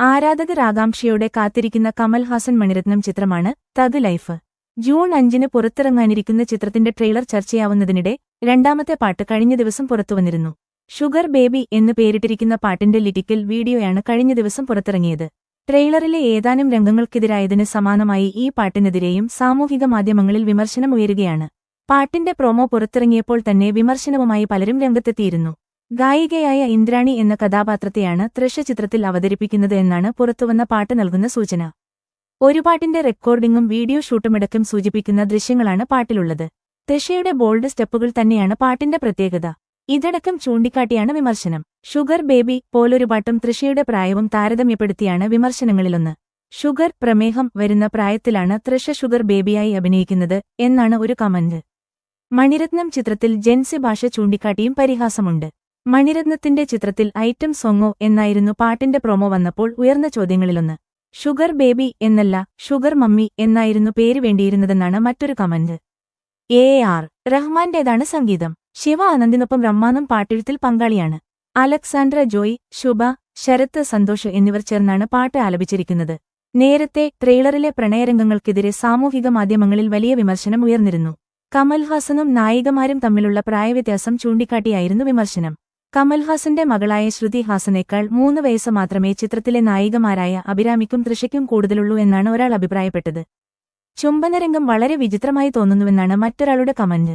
ആരാധകർ ആകാംക്ഷയോടെ കാത്തിരിക്കുന്ന കമൽഹാസൻ മണിരത്നം ചിത്രമാണ് തഗ് ലൈഫ്. ജൂൺ അഞ്ചിന് പുറത്തിറങ്ങാനിരിക്കുന്ന ചിത്രത്തിന്റെ ട്രെയിലർ ചർച്ചയാവുന്നതിനിടെ രണ്ടാമത്തെ പാട്ട് കഴിഞ്ഞ ദിവസം പുറത്തുവന്നിരുന്നു. ഷുഗർ ബേബി എന്ന് പേരിട്ടിരിക്കുന്ന പാട്ടിന്റെ ലിറ്റിക്കൽ വീഡിയോയാണ് കഴിഞ്ഞ ദിവസം പുറത്തിറങ്ങിയത്. ട്രെയിലറിലെ ഏതാനും രംഗങ്ങൾക്കെതിരായതിന് സമാനമായി ഈ പാട്ടിനെതിരെയും സാമൂഹിക മാധ്യമങ്ങളിൽ വിമർശനം ഉയരുകയാണ് പാട്ടിന്റെ പ്രൊമോ പുറത്തിറങ്ങിയപ്പോൾ തന്നെ വിമർശനവുമായി പലരും രംഗത്തെത്തിയിരുന്നു. ഗായികയായ ഇന്ദ്രാണി എന്ന കഥാപാത്രത്തെയാണ് തൃശ ചിത്രത്തിൽ അവതരിപ്പിക്കുന്നത് എന്നാണ് പുറത്തുവന്ന പാട്ട് നൽകുന്ന സൂചന. ഒരു പാട്ടിന്റെ റെക്കോർഡിംഗും വീഡിയോ ഷൂട്ടുമിടക്കും സൂചിപ്പിക്കുന്ന ദൃശ്യങ്ങളാണ് പാട്ടിലുള്ളത്. ദശയുടെ ബോൾഡ് സ്റ്റെപ്പുകൾ തന്നെയാണ് പാട്ടിന്റെ പ്രത്യേകത. ഇതടക്കം ചൂണ്ടിക്കാട്ടിയാണ് വിമർശനം. ഷുഗർ ബേബി പോലൊരു പാട്ടും തൃഷയുടെ പ്രായവും താരതമ്യപ്പെടുത്തിയാണ് വിമർശനങ്ങളിലൊന്ന്. ഷുഗർ പ്രമേഹം വരുന്ന പ്രായത്തിലാണ് തൃഷ ഷുഗർ ബേബിയായി അഭിനയിക്കുന്നത് എന്നാണ് ഒരു കമന്റ്. മണിരത്നം ചിത്രത്തിൽ ജെൻസി ഭാഷ ചൂണ്ടിക്കാട്ടിയും പരിഹാസമുണ്ട്. മണിരത്നത്തിന്റെ ചിത്രത്തിൽ ഐറ്റം സോങ്ങോ എന്നായിരുന്നു പാട്ടിന്റെ പ്രൊമോ വന്നപ്പോൾ ഉയർന്ന ചോദ്യങ്ങളിലൊന്ന്. ഷുഗർ ബേബി എന്നല്ല ഷുഗർ മമ്മി എന്നായിരുന്നു പേര് വേണ്ടിയിരുന്നതെന്നാണ് മറ്റൊരു കമന്റ്. എ. ആർ. റഹ്മാന്റേതാണ് സംഗീതം. ശിവ ആനന്ദിനൊപ്പം റഹ്മാനും പാട്ടെഴുത്തിൽ പങ്കാളിയാണ്. അലക്സാണ്ട്ര ജോയ് ശുഭ ശരത്ത് സന്തോഷ് എന്നിവർ ചേർന്നാണ് പാട്ട് ആലപിച്ചിരിക്കുന്നത്. നേരത്തെ ട്രെയിലറിലെ പ്രണയരംഗങ്ങൾക്കെതിരെ സാമൂഹിക മാധ്യമങ്ങളിൽ വലിയ വിമർശനം ഉയർന്നിരുന്നു. കമൽഹാസനും നായികമാരും തമ്മിലുള്ള പ്രായവ്യത്യാസം ചൂണ്ടിക്കാട്ടിയായിരുന്നു വിമർശനം. കമൽഹാസന്റെ മകളായ ശ്രുതി ഹാസനേക്കാൾ മൂന്ന് വയസ്സ് മാത്രമേ ചിത്രത്തിലെ നായികമാരായ അഭിരാമിക്കും തൃഷയ്ക്കും കൂടുതലുള്ളൂ എന്നാണ് ഒരാൾ അഭിപ്രായപ്പെട്ടത്. ചുംബനരംഗം വളരെ വിചിത്രമായി തോന്നുന്നുവെന്നാണ് മറ്റൊരാളുടെ കമന്റ്.